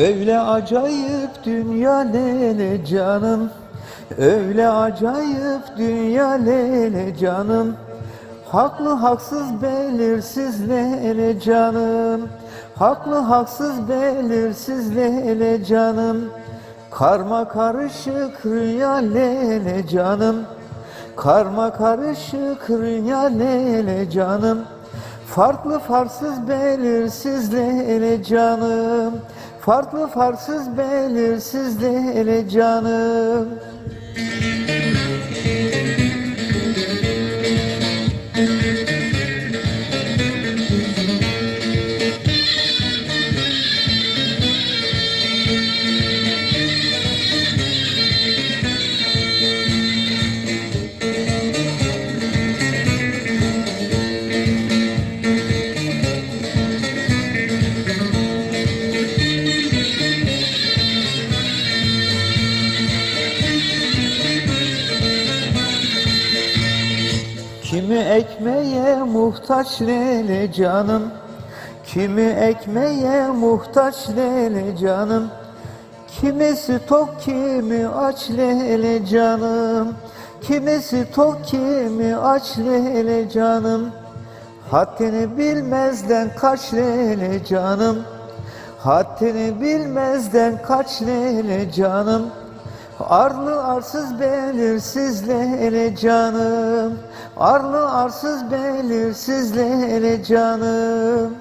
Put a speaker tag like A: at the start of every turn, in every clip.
A: Öyle acayip dünya lele canım. Öyle acayip dünya lele canım. Haklı haksız belirsiz lele canım. Haklı haksız belirsiz lele canım. Karma karışık rüya lele canım. Karma karışık rüya lele canım. Farklı farsız belirsiz lele canım Farklı farsız belirsiz lele canım Kimi ekmeğe muhtaç lele canım? Kimi ekmeğe muhtaç lele canım? Kimisi tok kimi aç lele canım? Kimisi tok kimi aç lele canım? Haddini bilmezden kaç lele canım? Haddini bilmezden kaç lele canım Arlı arsız belirsiz lele canım. Arlı arsız belirsiz lele canım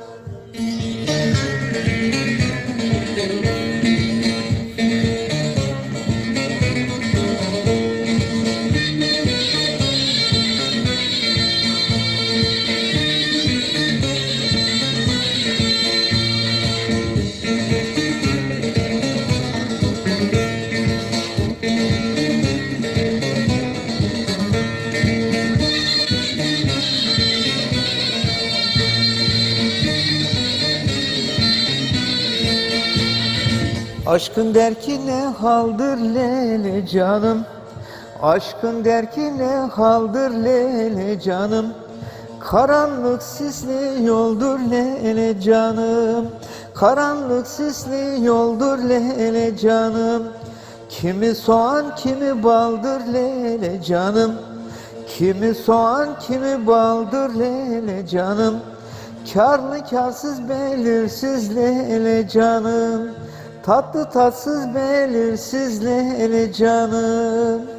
A: Aşkın der ki ne haldır lele canım? Aşkın der ki ne haldır lele canım? Karanlık sisli yoldur lele canım. Karanlık sisli yoldur lele canım. Kimi soğan kimi baldır lele canım. Kimi soğan kimi baldır lele canım. Karlı karsız belirsiz lele canım Tatlı tatsız belirsiz lele canım